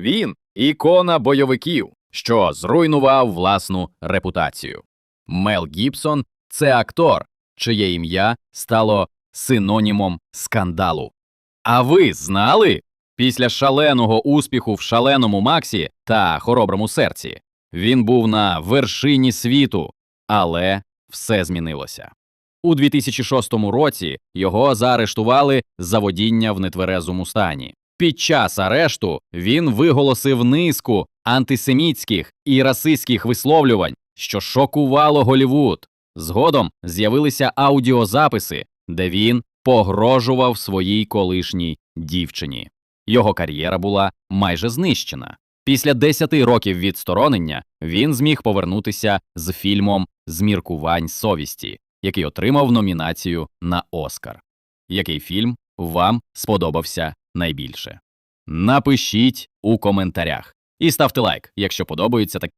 Він ікона бойовиків, що зруйнував власну репутацію. Мел Гібсон це актор, чиє ім'я стало синонімом скандалу. А ви знали? Після шаленого успіху в шаленому Максі та хороброму серці він був на вершині світу, але все змінилося. У 2006 році його заарештували за водіння в нетверезому стані. Під час арешту він виголосив низку антисемітських і расистських висловлювань, що шокувало Голівуд. Згодом з'явилися аудіозаписи, де він погрожував своїй колишній дівчині. Його кар'єра була майже знищена. Після 10 років відсторонення він зміг повернутися з фільмом Зміркувань совісті, який отримав номінацію на Оскар. Який фільм вам сподобався найбільше? Напишіть у коментарях і ставте лайк, якщо подобається такі.